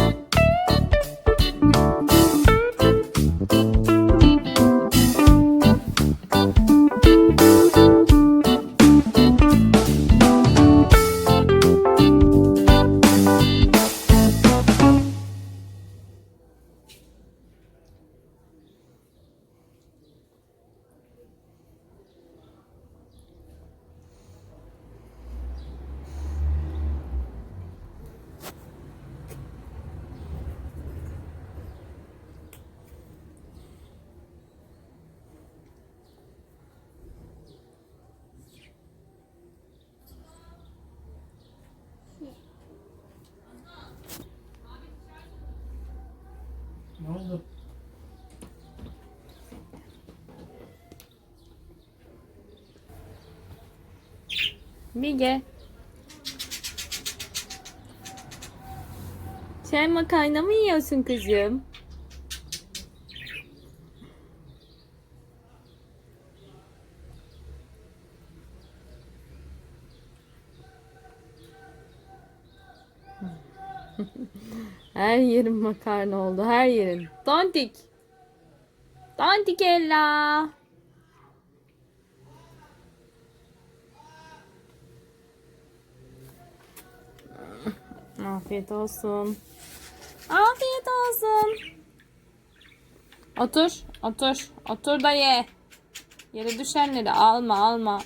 you Ne oldu? Bilge. Sen makarna mı yiyorsun kızım? Her yerin makarna oldu. Her yerin. Dandik. Dandik Ella. Afiyet olsun. Afiyet olsun. Otur, otur, otur da ye. Yere düşenleri alma, alma.